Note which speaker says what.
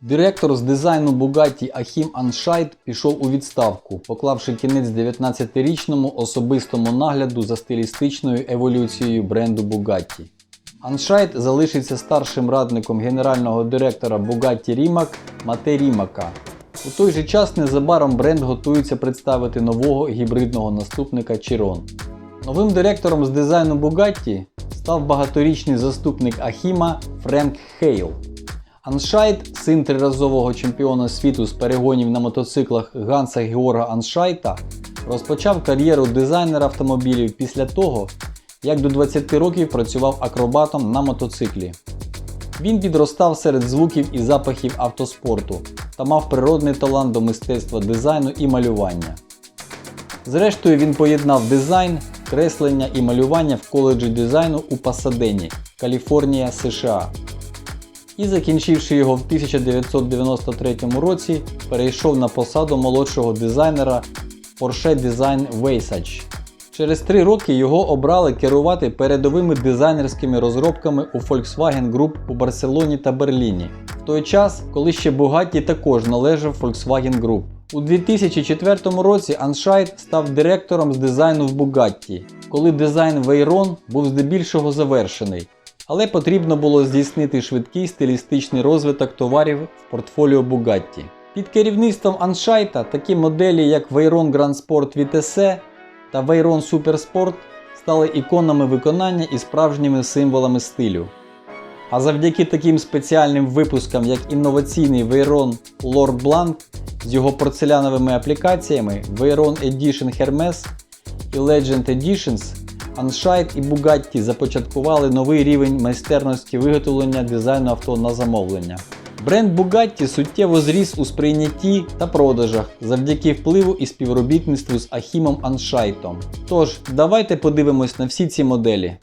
Speaker 1: Директор з дизайну Bugatti Ахім Аншайт пішов у відставку, поклавши кінець 19-річному особистому нагляду за стилістичною еволюцією бренду Bugatti. Аншайт залишиться старшим радником генерального директора Bugatti Rimac Мате Рімака. У той же час незабаром бренд готується представити нового гібридного наступника Chiron. Новим директором з дизайну Bugatti став багаторічний заступник Ахіма Френк Хейл. Аншайт, син триразового чемпіона світу з перегонів на мотоциклах Ганса Георга Аншайта, розпочав кар'єру дизайнера автомобілів після того, як до 20 років працював акробатом на мотоциклі. Він підростав серед звуків і запахів автоспорту та мав природний талант до мистецтва дизайну і малювання. Зрештою, він поєднав дизайн, креслення і малювання в коледжі дизайну у Пасадені, Каліфорнія, США. І закінчивши його в 1993 році, перейшов на посаду молодшого дизайнера Porsche Design Wasage. Через три роки його обрали керувати передовими дизайнерськими розробками у Volkswagen Group у Барселоні та Берліні, в той час, коли ще Bugatti також належав Volkswagen Group. У 2004 році Аншайт став директором з дизайну в Bugatti, коли дизайн Veyron був здебільшого завершений, але потрібно було здійснити швидкий стилістичний розвиток товарів в портфоліо Bugatti. Під керівництвом Аншайта такі моделі, як Veyron Grand Sport VTC та Veyron Super Sport стали іконами виконання і справжніми символами стилю. А завдяки таким спеціальним випускам, як інноваційний Veyron Lord Blanc з його порцеляновими аплікаціями, Veyron Edition Hermes і Legend Editions, Anshite і Bugatti започаткували новий рівень майстерності виготовлення дизайну авто на замовлення. Бренд Bugatti суттєво зріс у сприйнятті та продажах завдяки впливу і співробітництву з Ахімом Аншайтом. Тож, давайте подивимось на всі ці моделі.